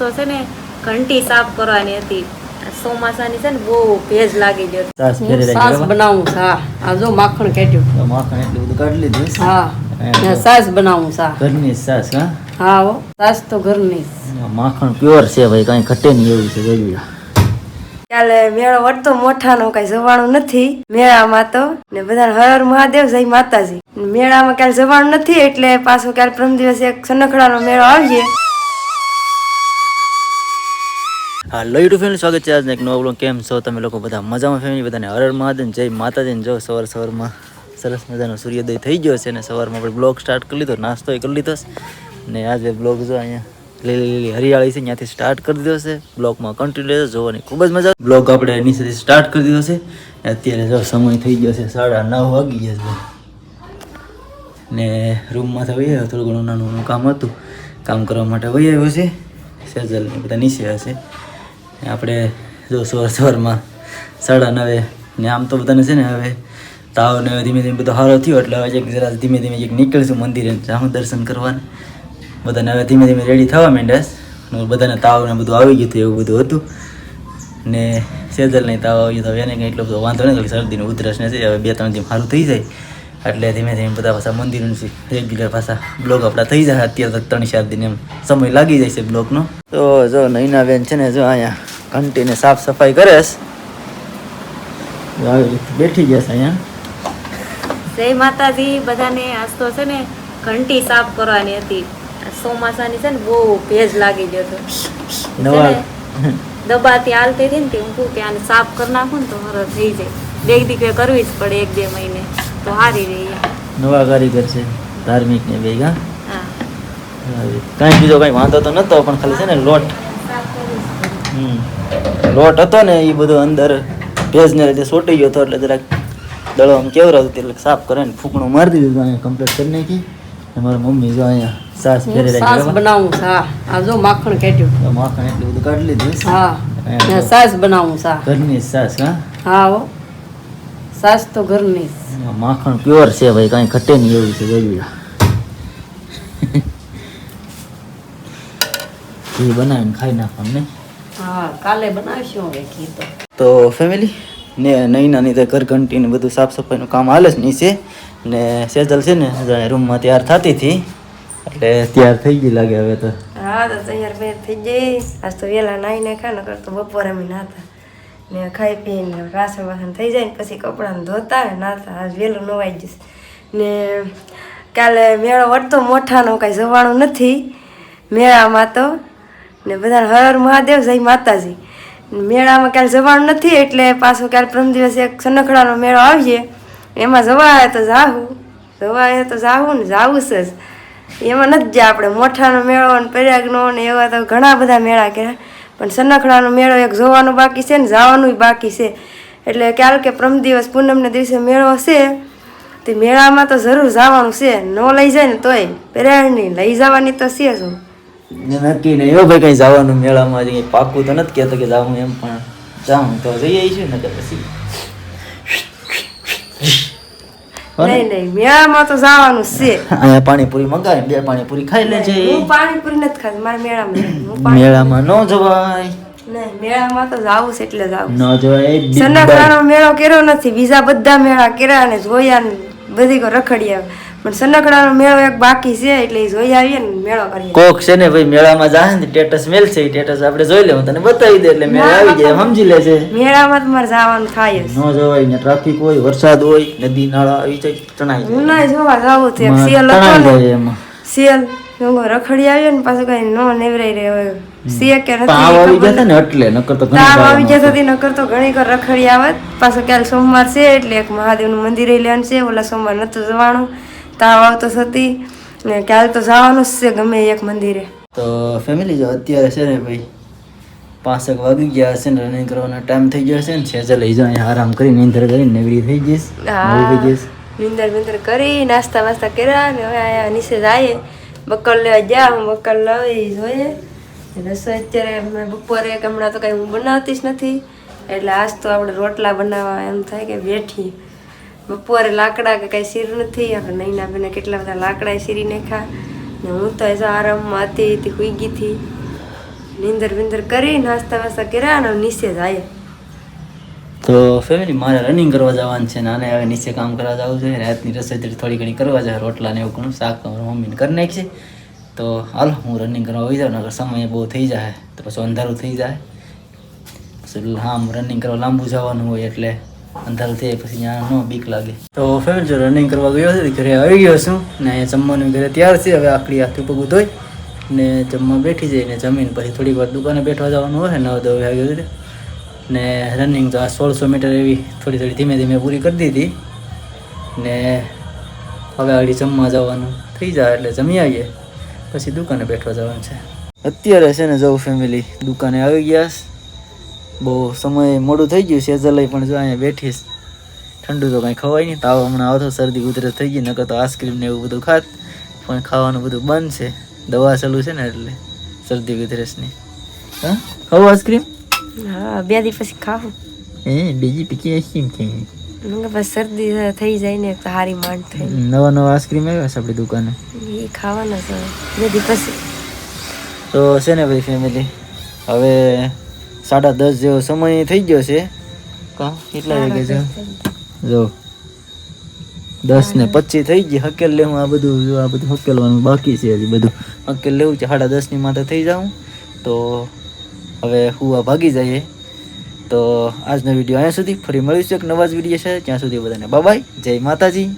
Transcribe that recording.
તો છે ને ઘંટી સાફ કરવાની હતી. ચોમાસાની છે ને બહુ ભેજ લાગી ગયો સાસ બનાવું સા આ જો માખણ કાઢ્યું. માખણ એટલું બધું કાઢી લીધું હા. સાસ બનાવું સા ઘરની સાસ હા? હા હો. સાસ તો ઘરની માખણ પ્યોર છે ભાઈ કાંઈ ઘટે નહીં એવું છે જોઈ કાલે મેળો વળતો મોઠાનો કઈ જવાનું નથી મેળામાં તો. ને બધા હર મહાદેવ જય માતાજી. મેળામાં કાલે જવાનું નથી એટલે પાછો કાલે પ્રથમ દિવસે એક સનખડાનો મેળો આવીએ. હા લઈ ટુ ફેમિલી સ્વાગત છે આજને એક નવો બ્લોગ કેમ છો તમે લોકો બધા? મજામાં ફેમિલી બધાને હરર મહાદેવ જય માતાજીને જો સવાર સવારમાં સરસ મજાનો સૂર્યોદય થઈ ગયો છે અને સવારમાં આપણે બ્લોગ સ્ટાર્ટ કરી લીધો, નાસ્તો કરી લીધો ને આજે બ્લોગ જો અહીંયા લીલી લીલી હરિયાળી છે, ત્યાંથી સ્ટાર્ટ કરી દીધો છે. બ્લોગમાં કન્ટિન્યુ જોવાની ખૂબ જ મજા બ્લોગ આપણે નીચેથી સ્ટાર્ટ કરી દીધો છે. અત્યારે જો સમય થઈ ગયો છે, સાડા નવ વાગી ગયા છે. ને રૂમમાં તો વહી થોડું ઘણું નાનું કામ હતું. કામ કરવા માટે વહી આવ્યો છે. સેજલ બધા નીચે હશે. આપણે જો સવાર સવારમાં સાડા નવે ને આમ તો બધાને છે ને હવે તાવ ને ધીમે ધીમે બધો સારો થયો, એટલે હવે એક જરા ધીમે ધીમે એક નીકળશું મંદિરે. જાઉં દર્શન કરવાને. બધાને હવે ધીમે ધીમે રેડી થવા માંડ્યા બધાને તાવ ને બધું આવી ગયું હતું, એવું બધું હતું. ને સેજલ નહીં તાવ આવી ગયો તો એને કંઈ એટલો બધો વાંધો નહીં શરદીને ઉધરસ ને છે. હવે બે ત્રણ દિવસ સારું થઈ જાય. એટલે ધીમે ધીમે બધા પાછા મંદિરનું રેગ્યુલર પાછા બ્લોગ આપણા થઈ જાય. અત્યારે તો ત્રણ ચાર દિન એમ સમય લાગી જાય છે બ્લોગનો. તો જો નૈના બેન છે ને જો અહીંયા ઘંટીને સાફ સફાઈ કરે છે જો આવી રીતે બેઠી ગયા છે અહીંયા. જય માતાજી બધાને આજ તો છે ને ઘંટી સાફ કરવાની હતી. ચોમાસાની છે ને બહુ ભેજ લાગી ગયો હતો. નવા દબાતી હાલતી હતી ને તે હું કહું કે આને સાફ કરી નાખું ને તો સરસ થઈ જાય. બે દીકરે કરવી જ પડે એક બે મહિને. તો સારી રહી નવા કારીગર છે ધાર્મિક ને ભેગા. કઈ હા બીજો કઈ વાંધો તો નતો પણ ખાલી છે ને લોટ. લોટ હતો ને એ બધો અંદર ભેજને લીધે સોટી ગયો હતો એટલે જરાક દળો આમ કેવું હતું એટલે સાફ કરે ને ફૂકણું મારી દીધું અહીંયા કમ્પ્લીટ કરી નાખી. મારી મમ્મી જો અહીંયા સાસ હું રાખી સાસ બનાવું સા આ જો માખણ કાઢ્યું. માખણ એટલું બધું કાઢી લીધું. હા. સાસ બનાવું સા ઘરની સાસ હા? હા સાસ તો ઘરની માખણ પ્યોર છે ભાઈ કાંઈ ઘટે નહીં એવું છે જોયું. ઘી બનાવીને ખાઈ નાખવાનું ને. હા કાલે બનાવીશું હવે ઘી તો. તો ફેમિલી ને નહીં નાની તો ઘર ઘંટી ને બધું સાફ સફાઈનું કામ હાલે જ નહીં છે. ને સેજલ છે ને રૂમમાં તૈયાર થતી હતી. એટલે તૈયાર થઈ ગઈ લાગે હવે તો. હા તો તૈયાર બે થઈ ગઈ. આજ તો વહેલા નાઈ નાખ્યા નકર તો બપોરે અમે નાતા. ને ખાઈ પીને રાસણ વાસણ થઈ જાય ને પછી કપડાને ધોતા ને નાતા. આજ વહેલું નવાઈ જઈશ ને કાલે મેળો વળતો મોઠાનો કાંઈ જવાનું નથી. મેળામાં તો ને બધા હર મહાદેવ, જય માતાજી. મેળામાં ક્યારે જવાનું નથી, એટલે પાછો ક્યારે પ્રથમ દિવસે એક સનખડાનો મેળો આવીએ. એમાં જવાય તો જાહું, જવાય તો જાહું ને જાવું છે જ. એમાં નથી જાય આપણે મોઠાનો મેળો ને પર્યાગનો ને એવા તો ઘણા બધા મેળા કર્યા. પણ સનખડાનો મેળો એક જોવાનો બાકી છે ને જવાનું બાકી છે. એટલે ક્યારે કે પ્રમ દિવસ પૂનમને દિવસે મેળો છે તે મેળામાં તો જરૂર જવાનું છે. ન લઈ જાય ને તોય પર્યાગની લઈ જવાની તો છે શું નક્કી નહીં. હો ભાઈ કઈ જવાનું મેળામાં કંઈ પાક્કું તો નથી કહેતો કે જાઉં એમ પણ જાઉં તો જઈ આવીશું ને તો પછી. નહીં નહીં મેળામાં તો જવાનું છે. અહીંયા પાણીપુરી મંગાવી બે પાણીપુરી ખાઈ લેજે. હું પાણીપુરી નથી ખાતી મારે મેળામાં મેળામાં ન જવાય. મેળામાં તો જાવું છે એટલે જાવું ન જવાય મેળો કર્યો નથી બીજા બધા મેળા કર્યા અને જોયા બધી કો રખડી આવે પણ સનકડાનો મેળો એક બાકી છે એટલે જોઈ આવીએ ને મેળો કરીએ. કોક છે ને ભાઈ મેળામાં જાય ને સ્ટેટસ મેલ છે સ્ટેટસ આપણે જોઈ લેવું તને બતાવી દે એટલે મેળા આવી જાય સમજી લેજે મેળામાં તમારે જવાનું થાય ન જવાય ને ટ્રાફિક હોય વરસાદ હોય નદી નાળા આવી જાય તણાઈ જાય. ના જોવા જાવું છે સિયલ હતો ને સિયલ હું રખડી આવ્યો ને પાછું કઈ નો નેવરાઈ રહ્યો સિયે કે તાવ આવી જતા ને એટલે નકર તો ઘણી તાવ આવી જતા જતી નકર. તો ઘણી કર રખડી આવત પાછું કાલ સોમવાર છે એટલે એક મહાદેવનું મંદિરે લેવાનું છે ઓલા સોમવાર નતું જવાનું. તાવ આવતો થતી ને કાલ તો જવાનું જ છે ગમે એક મંદિરે. તો ફેમિલી જો અત્યારે છે ને ભાઈ પાંચેક વાગી ગયા હશે ને રનિંગ કરવાનો ટાઈમ થઈ ગયો હશે ને છે લઈ જાઓ અહીંયા આરામ કરી નીંદર કરી નેવડી થઈ જઈશ નવી થઈ જઈશ. નિંદર બિંદર કરી નાસ્તા વાસ્તા કર્યા ને હવે આયા નીચે જઈએ. બકર લેવા ગયા હું બકર લાવી જોઈએ. રસોઈ અત્યારે મેં બપોરે હમણાં તો કાંઈ હું બનાવતી જ નથી. એટલે આજ તો આપણે રોટલા બનાવવા એમ થાય કે બેઠી. બપોરે લાકડા કે કઈ સીર નથી આપણે નૈના બેને કેટલા બધા લાકડા સીરી નાખ્યા. ને હું તો એસો આરામમાં હતી, તે હુઈ ગઈ હતી. નીંદર વિંદર કરી, નાસ્તા વાસ્તા કર્યા અને નીચે જાય. તો ફેમિલી મારે રનિંગ કરવા જવાનું છે ને હવે નીચે કામ કરવા જવું છે. રાતની રસોઈ થોડી થોડી ઘણી કરવા જાય, રોટલા ને એવું ઘણું શાક મમ્મીને કરી નાખશે તો હાલ, હું રનિંગ કરવા આવી જાઉં, નકર સમય બહુ થઈ જાય. તો પછી અંધારું થઈ જાય. પછી આમ રનિંગ કરવા લાંબુ જવાનું હોય એટલે અંધારું થઈ પછી ત્યાં ન બીક લાગે. તો ફેમિલી જો રનિંગ કરવા ગયો છે ઘરે આવી ગયો છું ને અહીંયા જમવાનું ઘરે તૈયાર છે, હવે આખડી હાથું પગું ધોઈ ને જમવા બેઠી જઈને જમીન પછી થોડીક વાર દુકાને બેઠવા જવાનું હોય નવ દસ વાગ્યા સુધી. ને રનિંગ તો આ સોળસો મીટર એવી થોડી થોડી ધીમે ધીમે પૂરી કરી દીધી ને હવે આગળ જમવા જવાનું. થઈ જાય એટલે જમી આવીએ, પછી દુકાને બેઠવા જવાનું છે. અત્યારે છે ને જવું ફેમિલી દુકાને આવી ગયા. બહુ સમય મોડું થઈ ગયું છે જલાઈ પણ જો અહીંયા બેઠીશ ઠંડુ તો કાંઈ ખવાય નહીં. તાવ હમણાં આવતો શરદી ઉધરસ થઈ ગઈ નકર તો આઈસ્ક્રીમ ને એવું બધું ખાત. પણ ખાવાનું બધું બંધ છે. દવા ચાલુ છે ને એટલે શરદી ઉધરસની. હા? ખાવ આઈસ્ક્રીમ? હા બે દી પછી ખાવું. એ બીજી પીકી આઈસ્ક્રીમ કે પછી શરદી થઈ જાય ને તો હારી માંડ થઈ. નવા નવા આઈસ્ક્રીમ આવ્યા છે આપણી દુકાને? એ ખાવાના છે. બે દી પછી તો છે ને ભાઈ ફેમિલી હવે સાડા દસ જેવો સમય થઈ ગયો છે. કા? કેટલા વાગે છે? જો. દસ ને પચીસ થઈ ગઈ. હકેલ લેવું આ બધું જો આ બધું હકેલવાનું બાકી છે હજી બધું. હકેલ લેવું છે. સાડા દસની માથે થઈ જાઉં. તો હવે હું આ ભાગી જઈએ. તો આજનો વીડિયો અહીંયા સુધી. ફરી મળીશું એક નવા જ વીડિયો છે ત્યાં સુધી બધાને બાય જય માતાજી.